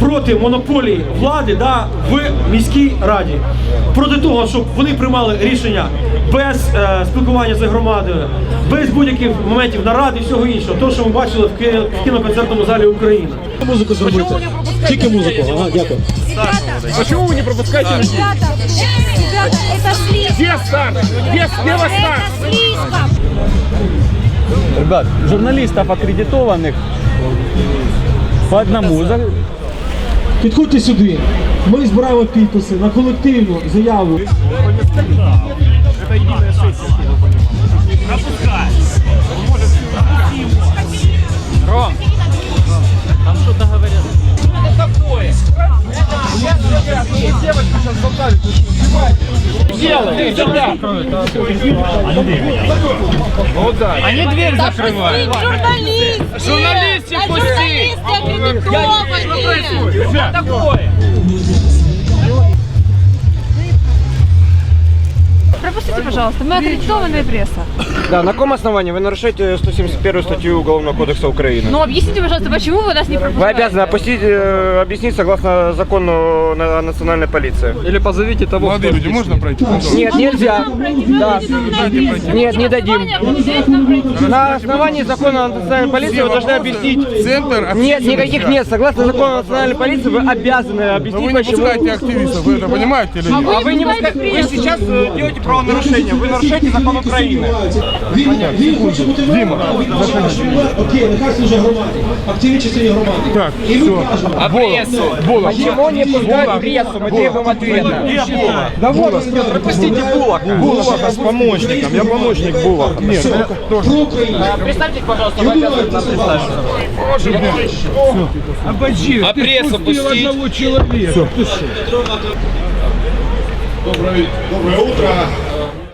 проти монополії влади да, в міській раді, проти того, щоб вони приймали рішення без е, спілкування з громадою, без будь-яких моментів нарад і всього іншого. То, що ми бачили в, ки- в кіноконцертному залі Україна. Музику зробити. Тільки музику. Ага, дякую. Почему вы не пропускаете людей? Ребята, ребята, это слишком. Где старт? Где слева старт? Это слишком. Ребят, журналистов аккредитованных по одному. За- Підходьте сюди. Ми збираємо підписи на колективну заяву. Ром, там что-то говорят. Они дверь закрывают. Журналисты! Журналисты А пусти! Журналисты аккредитованные! Что такое? Пропустите, пожалуйста, мы аккредитованная пресса. Да, на каком основании вы нарушаете 171 статью Уголовного кодекса Украины? Но объясните, пожалуйста, почему вы нас не Вы пропускаете? обязаны опустить, э, объяснить согласно закону на- о национальной полиции. Или позовите того, Молодые люди, можно пройти? Нет, нельзя. Да. Нет, не дадим. На основании закона о национальной полиции вы должны объяснить. Центр Нет, никаких нет. Согласно закону о национальной полиции вы обязаны Но объяснить, вы не почему. пускаете активистов, вы это понимаете или нет? А вы не пуска- Вы сейчас э, делаете правонарушение. Вы нарушаете закон Украины. Він, він хоче бути Дима, Окей, нехай служить громаді. Активні частині громади. Так, І ми все. кажемо, А прессу? Почему не пускают прессу? Мы требуем ответа. Да вот, пропустите Булака. Булака с помощником, я помощник Булака. Нет, про Україну. Представьте, пожалуйста, вы обязаны нам представиться. А прессу пустить? Доброе, доброе утро.